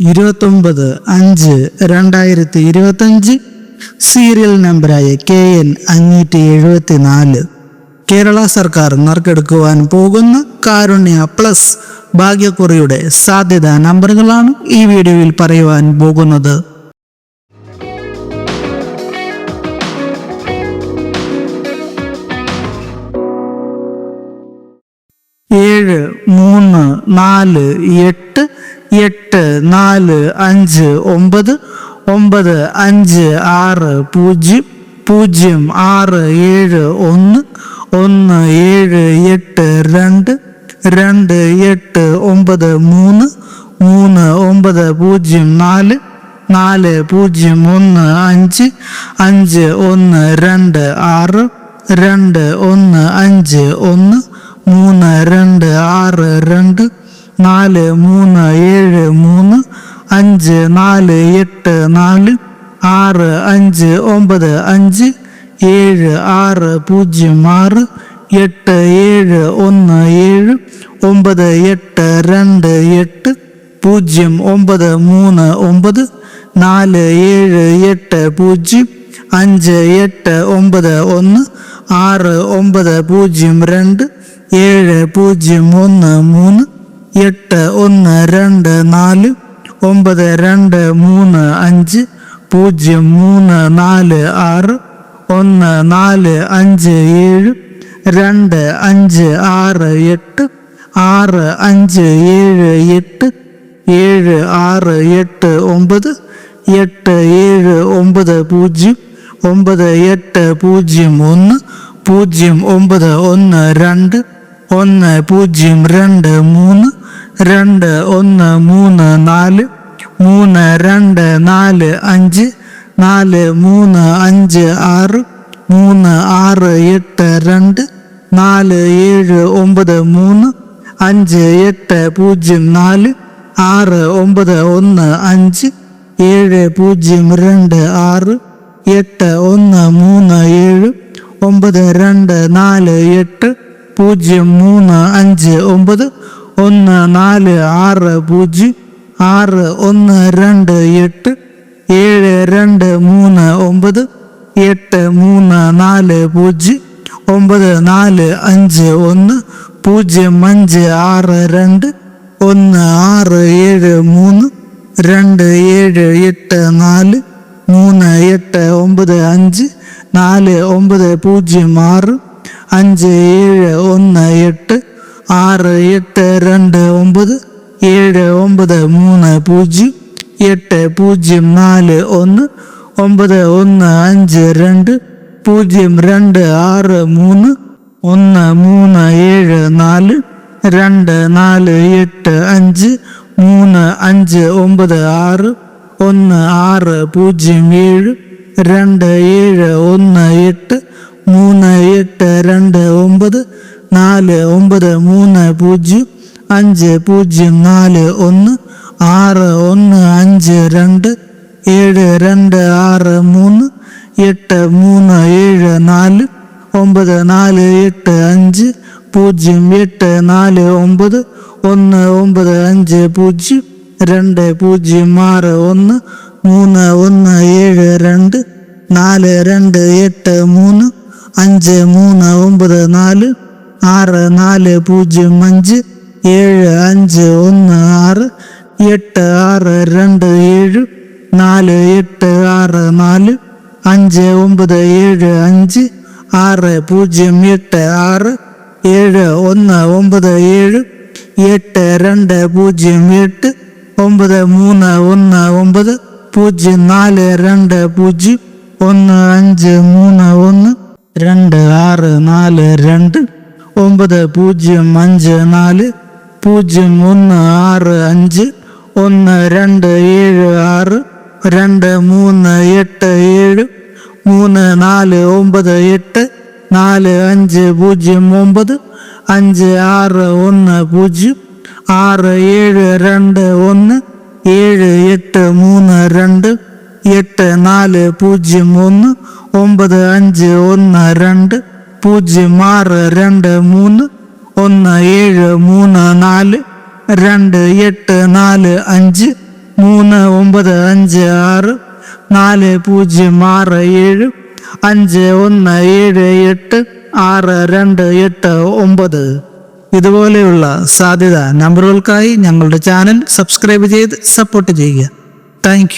ഇരുപത്തൊമ്പത് അഞ്ച് രണ്ടായിരത്തി ഇരുപത്തഞ്ച് സീരിയൽ നമ്പറായ കെ എൻ അഞ്ഞൂറ്റി എഴുപത്തി നാല് കേരള സർക്കാർ നറുക്കെടുക്കുവാൻ പോകുന്ന കാരുണ്യ പ്ലസ് ഭാഗ്യക്കുറിയുടെ സാധ്യത നമ്പറുകളാണ് ഈ വീഡിയോയിൽ പറയുവാൻ പോകുന്നത്. ഏഴ് മൂന്ന് നാല് എട്ട് എട്ട് നാല് അഞ്ച് ഒമ്പത് ഒമ്പത് അഞ്ച് ആറ് പൂജ്യം പൂജ്യം ആറ് ഏഴ് ഒന്ന് ഒന്ന് ഏഴ് എട്ട് രണ്ട് രണ്ട് എട്ട് ഒമ്പത് മൂന്ന് മൂന്ന് ഒമ്പത് പൂജ്യം നാല് നാല് പൂജ്യം ഒന്ന് അഞ്ച് അഞ്ച് ഒന്ന് രണ്ട് ആറ് രണ്ട് ഒന്ന് അഞ്ച് ഒന്ന് മൂന്ന് രണ്ട് ആറ് രണ്ട് നാല് മൂന്ന് ഏഴ് മൂന്ന് അഞ്ച് നാല് എട്ട് നാല് ആറ് അഞ്ച് ഒമ്പത് അഞ്ച് ഏഴ് ആറ് പൂജ്യം ആറ് എട്ട് ഏഴ് ഒന്ന് ഏഴ് ഒമ്പത് എട്ട് രണ്ട് എട്ട് പൂജ്യം ഒമ്പത് മൂന്ന് ഒമ്പത് നാല് ഏഴ് എട്ട് പൂജ്യം അഞ്ച് എട്ട് ഒമ്പത് ഒന്ന് ആറ് ഒമ്പത് പൂജ്യം രണ്ട് ഏഴ് പൂജ്യം ഒന്ന് മൂന്ന് എട്ട് ഒന്ന് രണ്ട് നാല് ഒമ്പത് രണ്ട് മൂന്ന് അഞ്ച് പൂജ്യം മൂന്ന് നാല് ആറ് ഒന്ന് നാല് അഞ്ച് ഏഴ് രണ്ട് അഞ്ച് ആറ് എട്ട് ആറ് അഞ്ച് ഏഴ് എട്ട് ഏഴ് ആറ് എട്ട് ഒമ്പത് എട്ട് ഏഴ് ഒമ്പത് പൂജ്യം ഒമ്പത് എട്ട് പൂജ്യം ഒന്ന് പൂജ്യം ഒമ്പത് ഒന്ന് രണ്ട് ഒന്ന് പൂജ്യം രണ്ട് മൂന്ന് രണ്ട് ഒന്ന് മൂന്ന് നാല് മൂന്ന് രണ്ട് നാല് അഞ്ച് നാല് മൂന്ന് അഞ്ച് ആറ് മൂന്ന് ആറ് എട്ട് രണ്ട് നാല് ഏഴ് ഒമ്പത് മൂന്ന് അഞ്ച് എട്ട് പൂജ്യം നാല് ആറ് ഒമ്പത് ഒന്ന് അഞ്ച് ഏഴ് പൂജ്യം രണ്ട് ആറ് എട്ട് ഒന്ന് മൂന്ന് ഏഴ് ഒമ്പത് രണ്ട് നാല് എട്ട് പൂജ്യം മൂന്ന് അഞ്ച് ഒമ്പത് ഒന്ന് നാല് ആറ് പൂജ്യം ആറ് ഒന്ന് രണ്ട് എട്ട് ഏഴ് രണ്ട് മൂന്ന് ഒമ്പത് എട്ട് മൂന്ന് നാല് പൂജ്യം ഒമ്പത് നാല് അഞ്ച് ഒന്ന് പൂജ്യം അഞ്ച് ആറ് രണ്ട് ഒന്ന് ആറ് ഏഴ് മൂന്ന് രണ്ട് ഏഴ് എട്ട് നാല് മൂന്ന് എട്ട് ഒമ്പത് അഞ്ച് നാല് ഒമ്പത് പൂജ്യം ആറ് അഞ്ച് ഏഴ് ഒന്ന് എട്ട് ആറ് എട്ട് രണ്ട് ഒമ്പത് ഏഴ് ഒമ്പത് മൂന്ന് പൂജ്യം എട്ട് പൂജ്യം നാല് ഒന്ന് ഒമ്പത് ഒന്ന് അഞ്ച് രണ്ട് പൂജ്യം രണ്ട് ആറ് മൂന്ന് ഒന്ന് മൂന്ന് ഏഴ് നാല് രണ്ട് നാല് എട്ട് അഞ്ച് മൂന്ന് അഞ്ച് ഒമ്പത് ആറ് ഒന്ന് ആറ് പൂജ്യം ഏഴ് രണ്ട് ഏഴ് ഒന്ന് എട്ട് നാല് ഒമ്പത് മൂന്ന് പൂജ്യം അഞ്ച് പൂജ്യം നാല് ഒന്ന് ആറ് ഒന്ന് അഞ്ച് രണ്ട് ഏഴ് രണ്ട് ആറ് മൂന്ന് എട്ട് മൂന്ന് ഏഴ് നാല് ഒമ്പത് നാല് എട്ട് അഞ്ച് പൂജ്യം എട്ട് നാല് ഒമ്പത് ഒന്ന് ഒമ്പത് അഞ്ച് പൂജ്യം രണ്ട് പൂജ്യം ആറ് ഒന്ന് മൂന്ന് ഒന്ന് ഏഴ് രണ്ട് നാല് രണ്ട് എട്ട് മൂന്ന് അഞ്ച് മൂന്ന് ഒമ്പത് നാല് ആറ് നാല് പൂജ്യം അഞ്ച് ഏഴ് അഞ്ച് ഒന്ന് ആറ് എട്ട് ആറ് രണ്ട് ഏഴ് നാല് എട്ട് ആറ് നാല് അഞ്ച് ഒമ്പത് ഏഴ് അഞ്ച് ആറ് പൂജ്യം എട്ട് ആറ് ഏഴ് ഒന്ന് ഒമ്പത് ഏഴ് എട്ട് രണ്ട് പൂജ്യം എട്ട് ഒമ്പത് മൂന്ന് ഒന്ന് ഒമ്പത് പൂജ്യം നാല് രണ്ട് പൂജ്യം ഒന്ന് അഞ്ച് മൂന്ന് ഒന്ന് രണ്ട് ആറ് നാല് രണ്ട് ഒമ്പത് പൂജ്യം അഞ്ച് നാല് പൂജ്യം ഒന്ന് ആറ് അഞ്ച് ഒന്ന് രണ്ട് ഏഴ് ആറ് രണ്ട് മൂന്ന് എട്ട് ഏഴ് മൂന്ന് നാല് ഒമ്പത് എട്ട് നാല് അഞ്ച് പൂജ്യം ഒമ്പത് അഞ്ച് ആറ് ഒന്ന് പൂജ്യം ആറ് ഏഴ് രണ്ട് ഒന്ന് ഏഴ് എട്ട് മൂന്ന് രണ്ട് എട്ട് നാല് പൂജ്യം ഒന്ന് ഒമ്പത് അഞ്ച് ഒന്ന് രണ്ട് പൂജ്യം ആറ് രണ്ട് മൂന്ന് ഒന്ന് ഏഴ് മൂന്ന് നാല് രണ്ട് എട്ട് നാല് അഞ്ച് മൂന്ന് ഒമ്പത് അഞ്ച് ആറ് നാല് പൂജ്യം ആറ് ഏഴ് അഞ്ച് ഒന്ന് ഏഴ് എട്ട് ആറ് രണ്ട് എട്ട് ഒമ്പത്. ഇതുപോലെയുള്ള സാധ്യത നമ്പറുകൾക്കായി ഞങ്ങളുടെ ചാനൽ സബ്സ്ക്രൈബ് ചെയ്ത് സപ്പോർട്ട് ചെയ്യുക. താങ്ക്